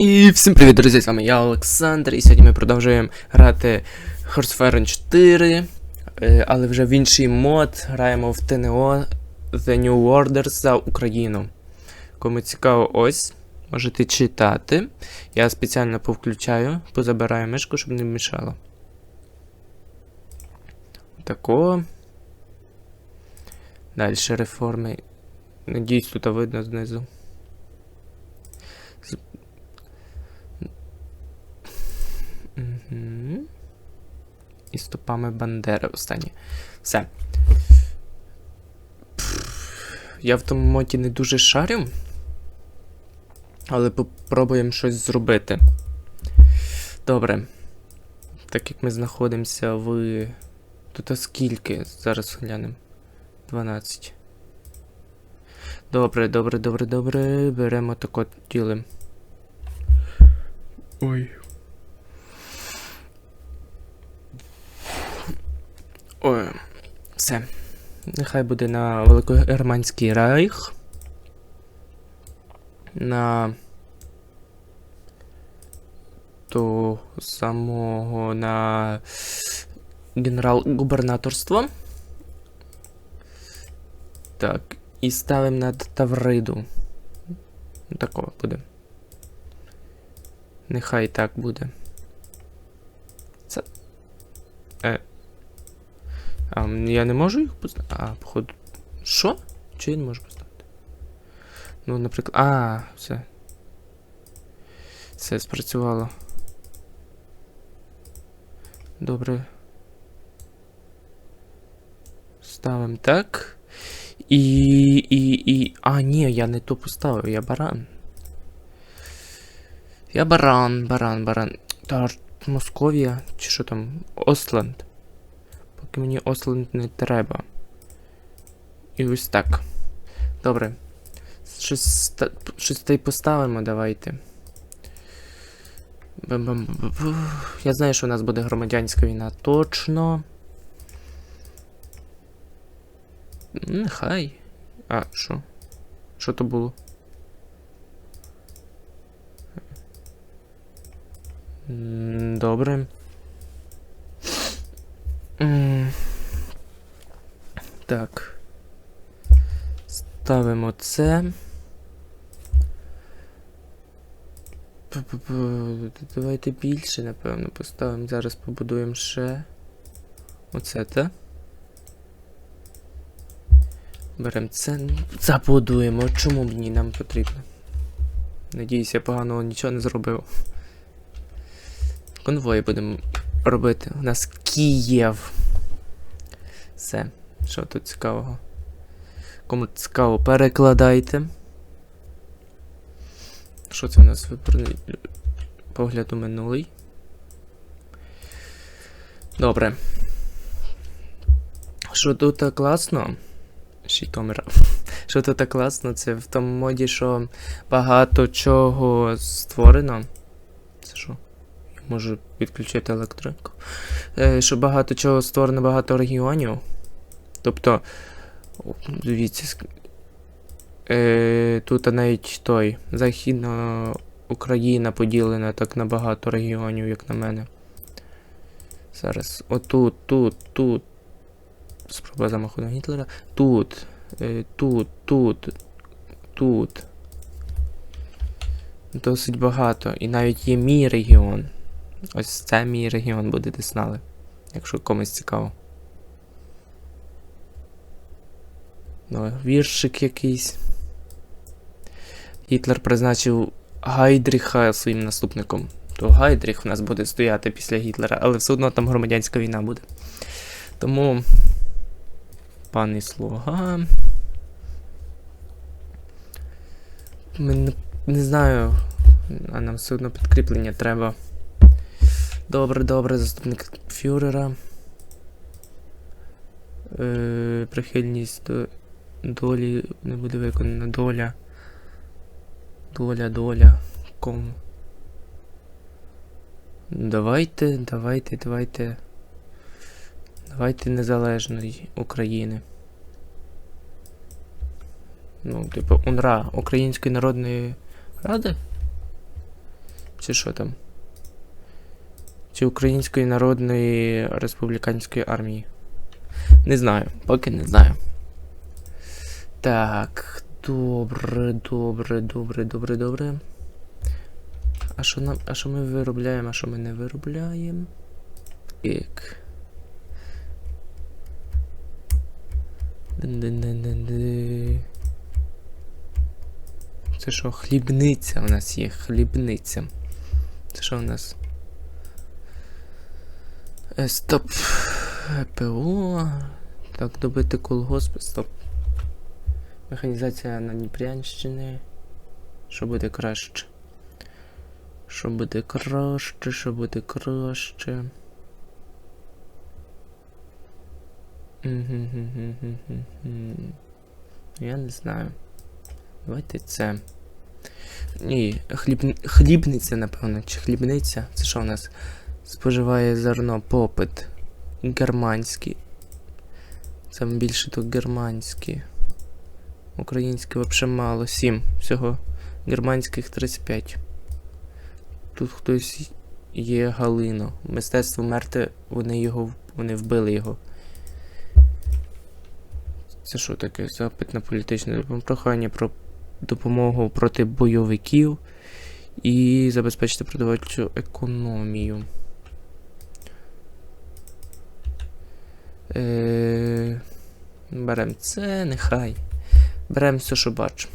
І всім привіт, друзі! З вами я Олександр, і сьогодні ми продовжуємо грати Hearthfire 4, е, але вже в інший мод граємо в ТНО The New Orders за Україну. Кому цікаво, ось, можете читати. Я спеціально повключаю, позабираю мишку, щоб не мішало. Такого. Далі реформи. Надіюсь, тут видно знизу. І стопами Бандери останні. Все. Я в тому моті не дуже шарю. Але попробуємо щось зробити. Добре. Так як ми знаходимося в. Тут скільки? Зараз глянемо. 12. Добре, добре, добре, добре. Беремо так от ділим. Ой. Ой, все. Нехай буде на Великогерманський Райх. На того самого на генерал-губернаторство. Так, і ставимо на Тавриду. Такого буде. Нехай так буде. Це. Е. А, я не можу їх поставити? А, походу. Що? Чи я не можу поставити? Ну, наприклад. А, все. Все спрацювало. Добре. Ставимо так. І. і. і. А, ні, я не то поставив, я баран. Я баран, баран, баран. Та Московія, чи що там? Остланд. Поки мені Осленд не треба. І ось так. Добре. Щось, щось та й поставимо, давайте. Я знаю, що у нас буде громадянська війна. Точно. Нехай. А, що? Що то було? Добре. Так. Ставимо це. Давайте більше, напевно, поставимо. Зараз побудуємо ще. Оце, та? Беремо це. Забудуємо. Чому мені нам потрібно? Надіюсь, я поганого нічого не зробив. Конвої будемо робити. У нас Київ. Все. Що тут цікавого? Кому цікаво, перекладайте. Що це у нас виборний погляд у минулий? Добре. Що тут класно? Житомира. Що тут класно, це в тому моді, що багато чого створено. Це що? Можу підключити електрику. Е, що багато чого створено, багато регіонів. Тобто, дивіться, е, тут навіть той Західна Україна поділена так на багато регіонів, як на мене. Зараз. Отут, тут, тут. Спроба замаху на Гітлера. Тут. Е, тут, тут. Тут. Досить багато. І навіть є мій регіон. Ось це мій регіон буде де знали. Якщо комусь цікаво. Віршик якийсь. Гітлер призначив Гайдріха своїм наступником. То Гайдріх в нас буде стояти після Гітлера, але все одно там громадянська війна буде. Тому. Пан і слуга. Ми не, не знаю. А нам все одно підкріплення треба. Добре, добре, заступник фюрера. Е, прихильність до долі не буде виконана. Доля. Доля, доля. Кому? Давайте, давайте, давайте. Давайте незалежної України. Ну, типу, УНРА Української Народної Ради? Чи що там? Чи Української Народної Республіканської армії? Не знаю, поки не знаю. Так, добре, добре, добре, добре, добре. А що нам. А що ми виробляємо, а що ми не виробляємо? Так. Це що, хлібниця у нас є, хлібниця. Це що у нас? Е, стоп. ПО. Так, добити колгосп. Стоп. Механізація на Дніпрянщині. Що буде краще? Що буде краще, що буде краще? Я не знаю. Давайте це. Ні, хліб... хлібниця, напевно, чи хлібниця. Це що у нас? Споживає зерно, попит. Германський. Саме більше тут германські. Українське взагалі мало. 7. Всього. Германських 35. Тут хтось є Галино. Мистецтво мерти, вони його. Вони вбили його. Це що таке? Запит на політичне прохання про допомогу проти бойовиків і забезпечити продовольчу економію. Е... Беремо це, нехай. Беремо все, що бачимо.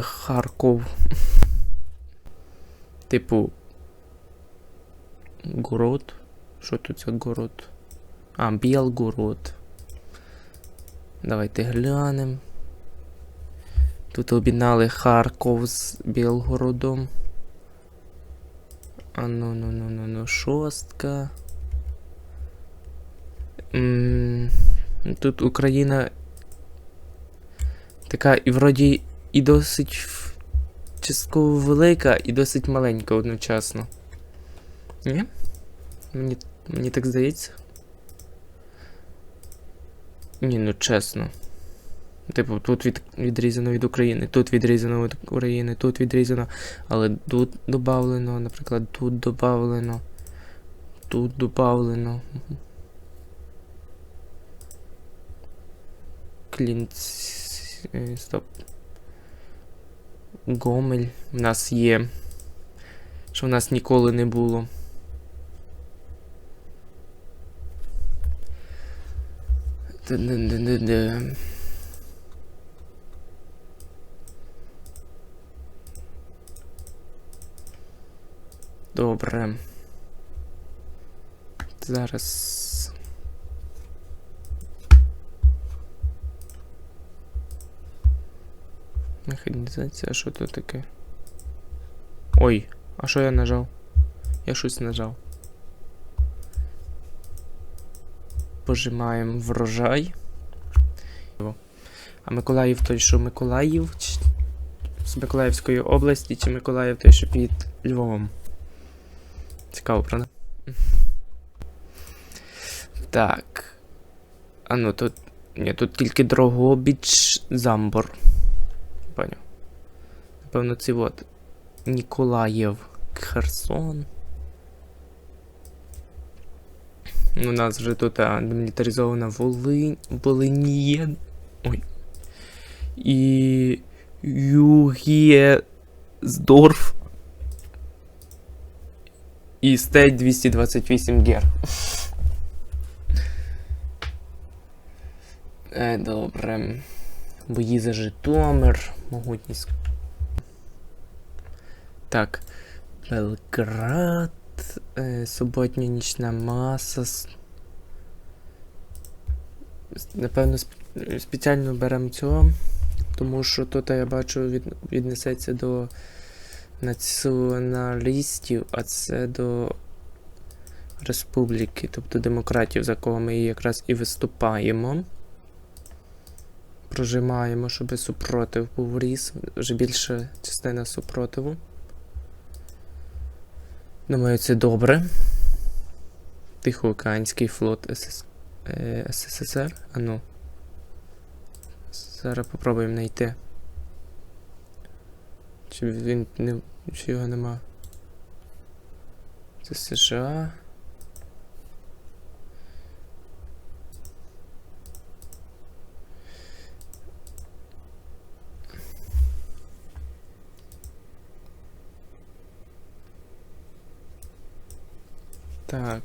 Харков. Типу. Город. Що тут за город? А, Білгород. Давайте глянемо. Тут об'єднали Харков з Білгородом. А ну ну ну ну ну шостка. Тут Україна така і вроді і досить частково велика, і досить маленька одночасно. Ні? Мені, мені так здається. Ні, ну чесно. Типу, тут від, відрізано від України, тут відрізано від України, тут відрізано, але тут добавлено, наприклад, тут добавлено, тут добавлено. Клінц. е, Стоп. Гомель в нас є. Що в нас ніколи не було. Добре. Зараз. Механізація, що тут таке? Ой, а що я нажав? Я щось нажав. Пожимаємо врожай. А Миколаїв той, що Миколаїв з Миколаївської області, чи Миколаїв той, що під Львовом. Цікаво, правда? Так. А ну тут. Ні, тут тільки Дрогобіч, Замбор. Поняв. Напевно, це от. Ніколаєв, Херсон. У нас вже тут а, демілітаризована Волинь, Волинія. Ой. І. Югєздорф. І стейт 228 гер. Е, добре. Бої за Житомир. Могутність. Так. Белград. Е, суботня нічна маса. Напевно, сп- спеціально беремо цього, тому що тут я бачу від, віднесеться до націоналістів, а це до республіки, тобто демократів, за кого ми якраз і виступаємо. Прожимаємо, щоб супротив був ріс, вже більша частина супротиву. Думаю, це добре. Тихоокеанський флот СС... е, СССР. А ну. Зараз попробуємо знайти. Чи він не. Чи його нема? Це США. Так.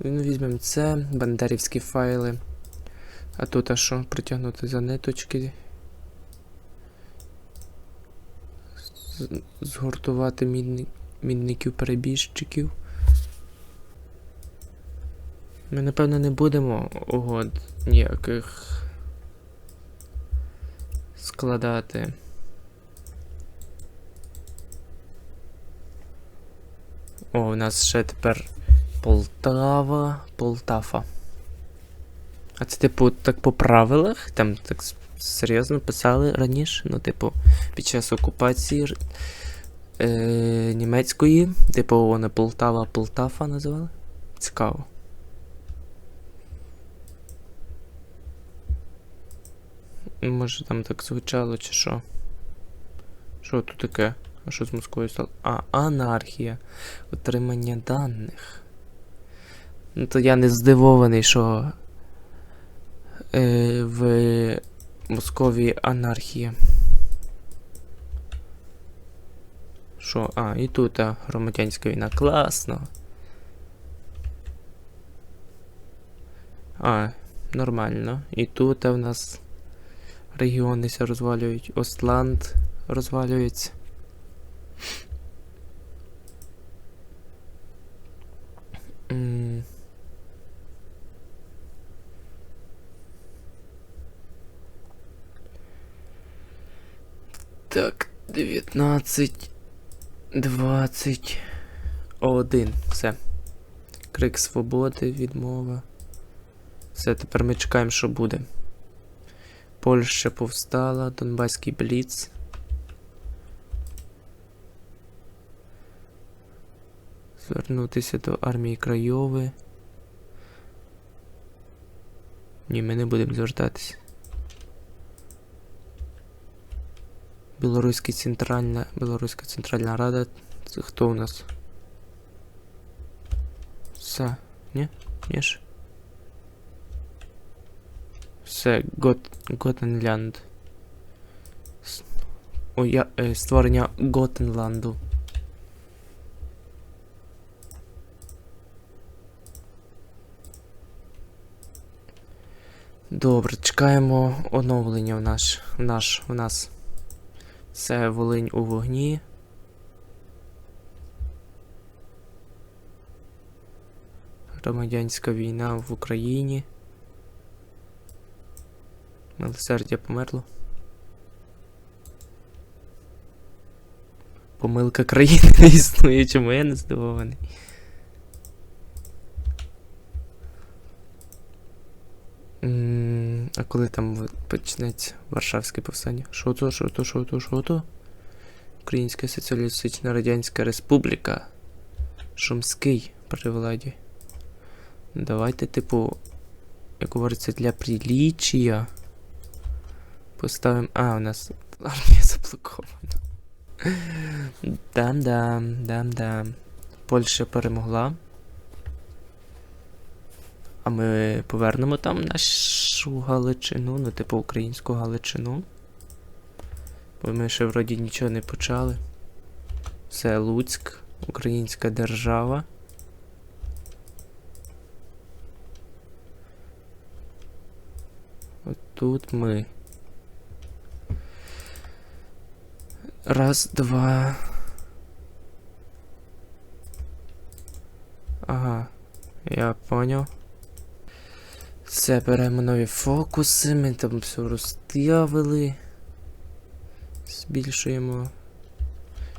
Ну, візьмемо це, бандерівські файли. А тут а що? Притягнути за ниточки. З- Згуртувати мінни... мінників перебіжчиків. Ми, напевно, не будемо угод ніяких складати. О, у нас ще тепер Полтава, Полтафа. А це, типу, так по правилах? Там так серйозно писали раніше. Ну, типу, під час окупації е, німецької, типу, вони Полтава, Полтафа називали? Цікаво. Може там так звучало, чи що? Що тут таке? Що з Москвою стало? А, анархія. Отримання даних. Ну, то я не здивований, що е, в Московії анархія. Що? А, і тут а, громадянська війна. Класно. А, нормально. І тут а, в нас регіони розвалюють. Остланд розвалюється. М. Так, 19, 20, 1. Все. Крик свободи, відмова. Все, тепер ми чекаємо, що буде. Польща повстала, Донбаський бліц. Звернутися до армії Крайови. Ні, ми не будемо звертатися. Білоруська центральна. Білоруська центральна рада. Це хто у нас? Все. Ні? Ні ж? Все, Гот... Готенлянд. О, я... Е, створення Готенланду. Добре, чекаємо оновлення в наш, в наш, в нас. Це Волинь у вогні. Громадянська війна в Україні. Милосердя померло. Помилка країни не існує, чому я не здивований. М, А коли там почнеться Варшавське повстання? Що то, що то, що то, що то? Українська Соціалістична Радянська Республіка. Шумський при владі. Давайте, типу, як говориться, для приліччя. Поставимо. А, у нас армія заблокована. Дам-дам, дам-дам. Польща перемогла. А ми повернемо там нашу Галичину, ну, типу українську Галичину. Бо ми ще вроді нічого не почали. Це Луцьк, Українська держава. От тут ми. Раз, два. Ага, я поняв. Все, беремо нові фокуси, ми там все розставили. Збільшуємо.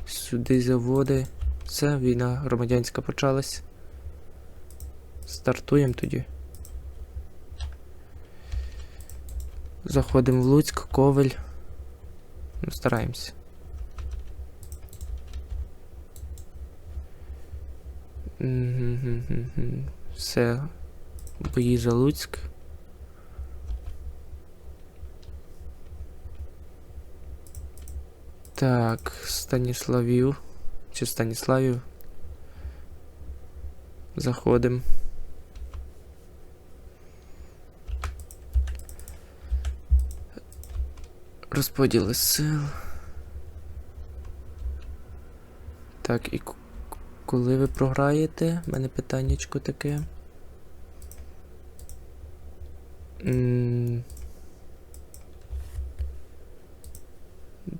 Сюди заводи. Все, війна громадянська почалась. Стартуємо тоді. Заходимо в Луцьк, Ковель. Ну, стараємося. Все. Бої за Луцьк. Так, Станіславів. Чи Станіславів? Заходим. Розподіли сил. Так, і коли ви програєте? У мене питаннячко таке.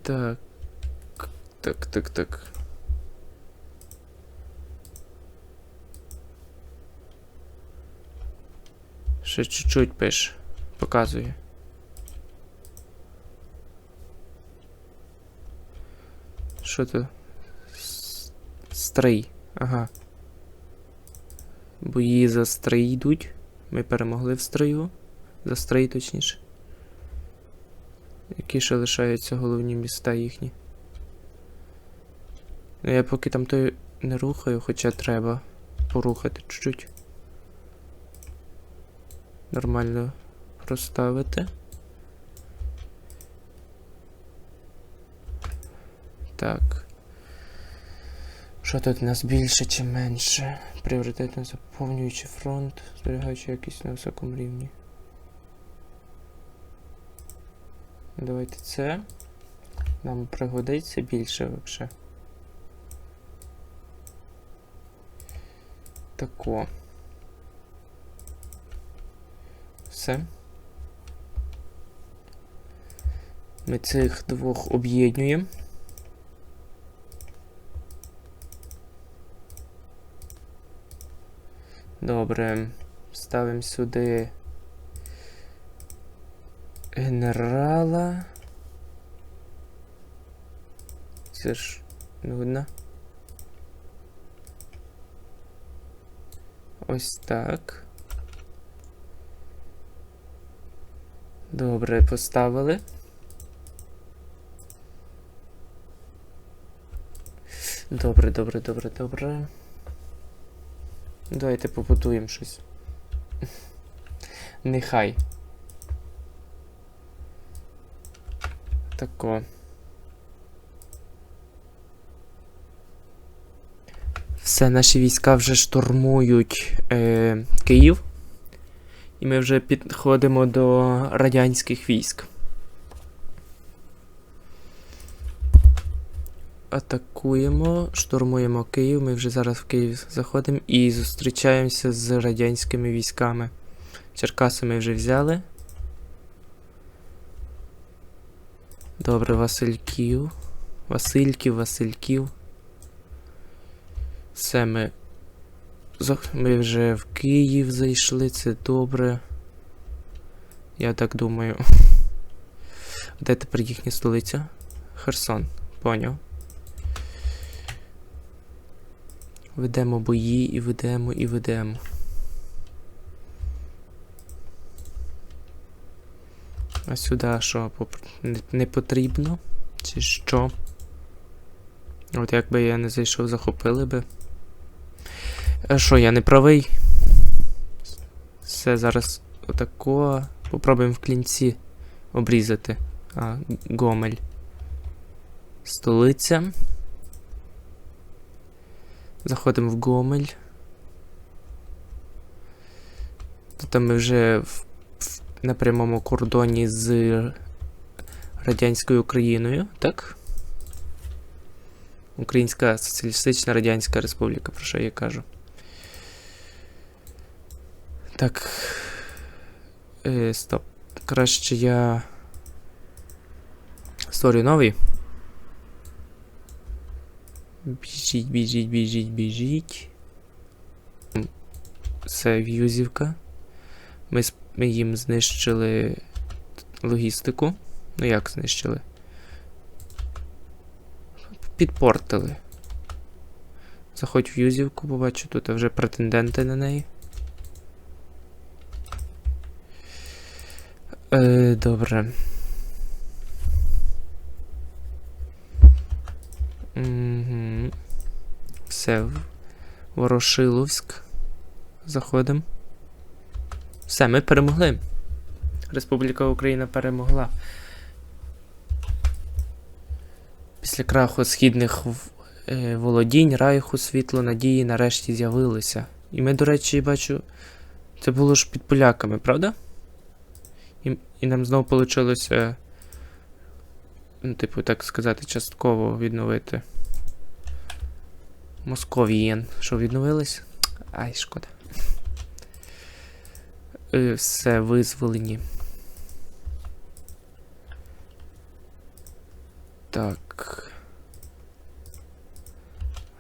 Так. Так, так, так. Ще чуть-чуть пише. Показує. Що то? С- Стрий. Ага. Бої за стрий йдуть. Ми перемогли в строю. За стрий, точніше. Які ще лишаються головні міста їхні. Ну, я поки там той не рухаю, хоча треба порухати чуть-чуть. Нормально проставити. Так. Що тут у нас більше чи менше? Пріоритетно заповнюючи фронт, зберігаючи якість на високому рівні. Давайте це. Нам пригодиться більше взагалі. Тако. Все. Ми цих двох об'єднуємо. Добре. Ставимо сюди генерала. Це ж нудно. Ось так. Добре, поставили. Добре, добре, добре, добре. Давайте побудуємо щось. Нехай. Тако. Все, наші війська вже штурмують е, Київ. І ми вже підходимо до радянських військ. Атакуємо, штурмуємо Київ. Ми вже зараз в Київ заходимо і зустрічаємося з радянськими військами. Черкаси ми вже взяли. Добре, Васильків. Васильків, Васильків. Все, ми. Ми вже в Київ зайшли, це добре. Я так думаю. Де тепер їхня столиця? Херсон. Поняв. Ведемо бої і ведемо, і ведемо. Сюди що не, потрібно? Чи що? От якби я не зайшов, захопили би. А що, я не правий? Все, зараз отако. Попробуємо в клінці обрізати. А, Гомель. Столиця. Заходимо в Гомель. Тут ми вже в, на прямому кордоні з Радянською Україною, так? Українська Соціалістична Радянська Республіка, про що я кажу. Так. Е, стоп. Краще я. Створю новий. Біжіть, біжіть, біжіть, біжіть. Це в'юзівка. Ми, ми їм знищили логістику. Ну як знищили? Підпортили. Заходь в юзівку, побачу тут вже претенденти на неї. Е, добре. Угу. Все. Ворошиловськ. Заходимо. Все, ми перемогли. Республіка Україна перемогла. Після краху східних е, володінь, райху світло надії нарешті з'явилося. І ми, до речі, бачу, це було ж під поляками, правда? І, і нам знову вийшло, ну, типу, так сказати, частково відновити. Московієн. Що відновились? Ай, шкода. Е, Все визволені. Так.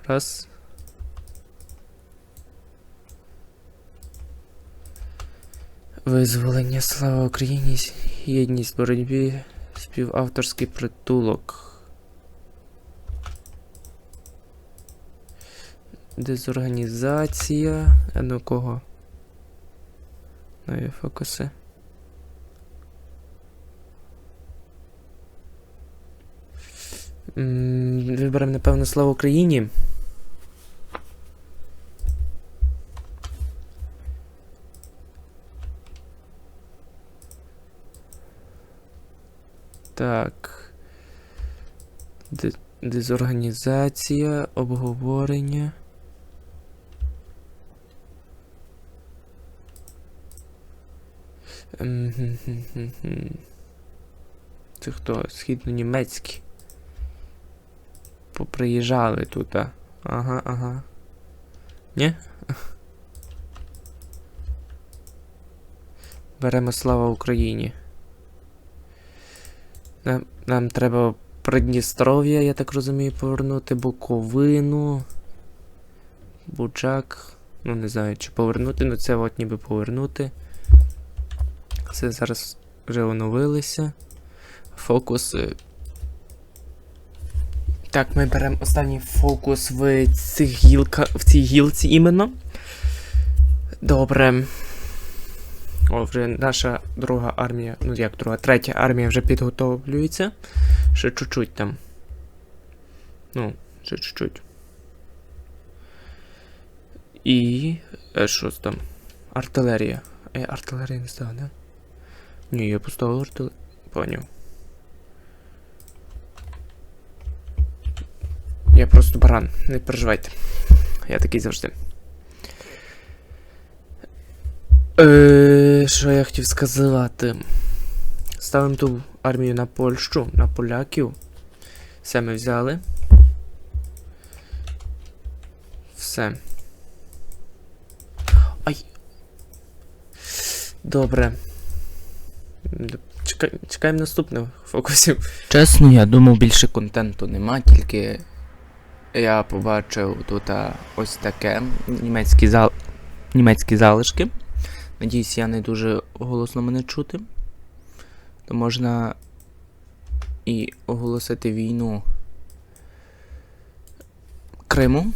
Раз. Визволення, слава Україні, єдність боротьбі, співавторський притулок. Дезорганізація. Ну кого? Нові фокуси. Виберемо, напевно, слава Україні. Так. Дезорганізація, обговорення. Це хто? Східно-німецькі. Поприїжджали тут, а. Ага, ага. Ні? Беремо слава Україні. Нам, нам треба Придністров'я, я так розумію, повернути Буковину. Бучак. Ну, не знаю, чи повернути, ну це от ніби повернути. Все зараз вже оновилися. Фокус. е, Так, ми беремо останній фокус в цих гілка, в цій гілці іменно. Добре. О, вже наша друга армія, ну як друга, третя армія вже підготовлюється. Ще чуть-чуть там. Ну, ще чуть-чуть. І. Е, що там? Артилерія. Е, артилерія не стала, да? Ні, я поставив артилерію. Поняв. Я просто баран, не переживайте. Я такий завжди. Е, що я хотів сказати? Ставимо ту армію на Польщу, на поляків. Все ми взяли. Все. Ай. Добре. Чекай, чекаємо наступних фокусів. Чесно, я думав, більше контенту нема, тільки я побачив тут ось таке німецькі, зал... німецькі залишки. Надіюсь, я не дуже голосно мене чути. То можна і оголосити війну Криму.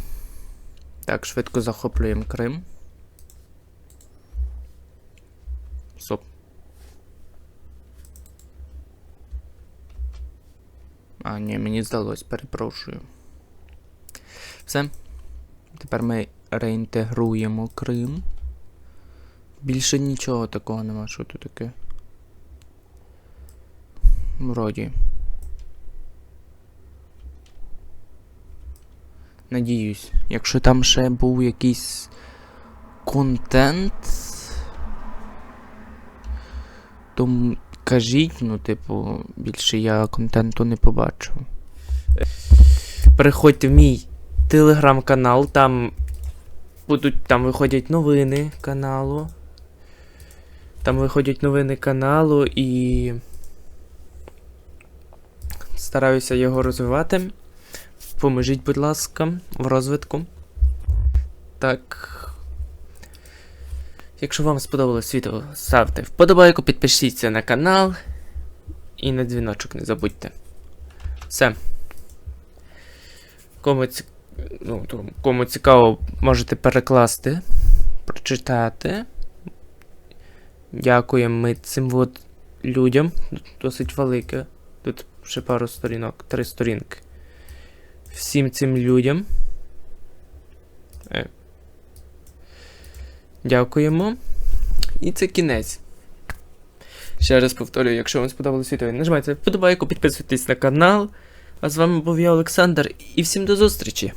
Так, швидко захоплюємо Крим. Стоп. А, ні, мені здалось, перепрошую. Все. Тепер ми реінтегруємо Крим. Більше нічого такого нема, що тут таке. Вроді. Надіюсь, якщо там ще був якийсь контент, то кажіть, ну, типу, більше я контенту не побачив. Переходьте в мій телеграм-канал, там будуть, там виходять новини каналу. Там виходять новини каналу і. Стараюся його розвивати. Поможіть, будь ласка, в розвитку. Так. Якщо вам сподобалось відео, ставте вподобайку, підпишіться на канал. І на дзвіночок не забудьте. Все. Кому, ці... ну, кому цікаво, можете перекласти, прочитати. Дякуємо ми цим от людям. Досить велике. Тут ще пару сторінок, три сторінки. Всім цим людям. Дякуємо. І це кінець. Ще раз повторюю, якщо вам сподобалось відео, нажимайте вподобайку, підписуйтесь на канал. А з вами був я, Олександр, і всім до зустрічі!